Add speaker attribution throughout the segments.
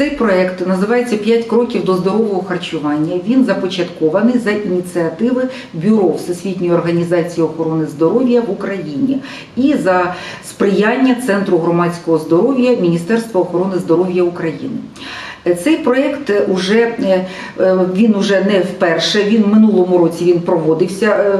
Speaker 1: Цей проект називається «5 кроків до здорового харчування. Він започаткований за ініціативи Бюро Всесвітньої організації охорони здоров'я в Україні і за сприяння Центру громадського здоров'я Міністерства охорони здоров'я України. Цей проєкт уже е, е, він уже не вперше. Він минулому році він проводився е,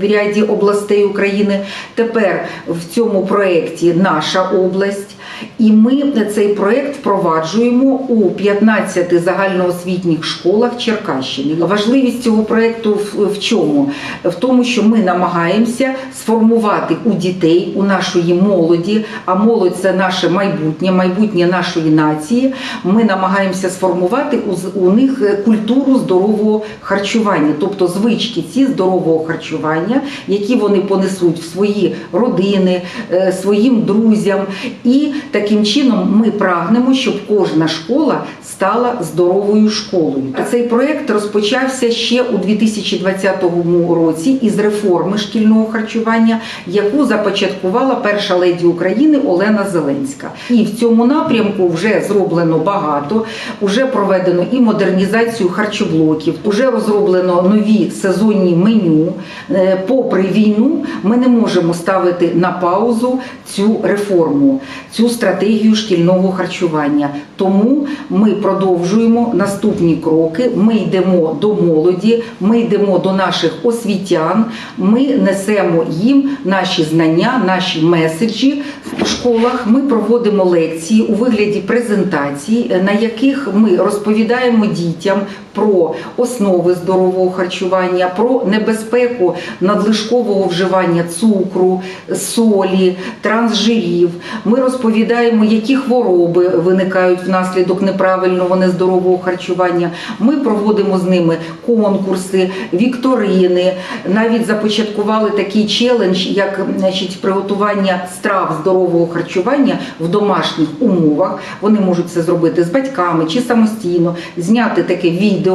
Speaker 1: в ряді областей України. Тепер в цьому проєкті наша область. І ми цей проєкт впроваджуємо у 15 загальноосвітніх школах Черкащини. Важливість цього проєкту в, чому? В тому, що ми намагаємося сформувати у дітей, у нашої молоді, а молодь це наше майбутнє, майбутнє нашої нації. Ми намагаємося сформувати у них е, культуру здорового харчування, тобто звички ці здорового харчування, які вони понесуть в свої родини, е, своїм друзям. І таким чином ми прагнемо, щоб кожна школа стала здоровою школою. Цей проект розпочався ще у 2020 році із реформи шкільного харчування, яку започаткувала перша леді України Олена Зеленська. І в цьому напрямку вже зроблено багато. Уже проведено і модернізацію харчоблоків, вже розроблено нові сезонні меню. Е, Попри війну, ми не можемо ставити на паузу цю реформу, цю стратегію шкільного харчування. Тому ми продовжуємо наступні кроки. Ми йдемо до молоді, ми йдемо до наших освітян. Ми несемо їм наші знання, наші меседжі в школах. Ми проводимо лекції у вигляді презентацій, на яких ми розповідаємо дітям про основи здорового харчування, про небезпеку надлишкового вживання цукру, солі, трансжирів. Ми розповідаємо, які хвороби виникають внаслідок неправильного нездорового харчування. Ми проводимо з ними конкурси, вікторини. Навіть започаткували такий челендж, як значить, приготування страв здорового харчування в домашніх умовах. Вони можуть це зробити з батьками чи самостійно, зняти таке відео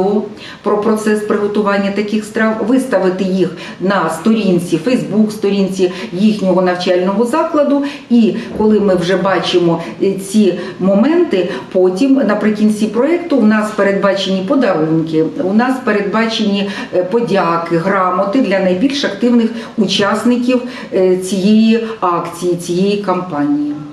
Speaker 1: про процес приготування таких страв, виставити їх на сторінці, Фейсбук, сторінці їхнього навчального закладу. І коли ми вже бачимо е, ці моменти, потім наприкінці проєкту у нас передбачені подарунки, у нас передбачені е, подяки, грамоти для найбільш активних учасників е, цієї акції, цієї кампанії.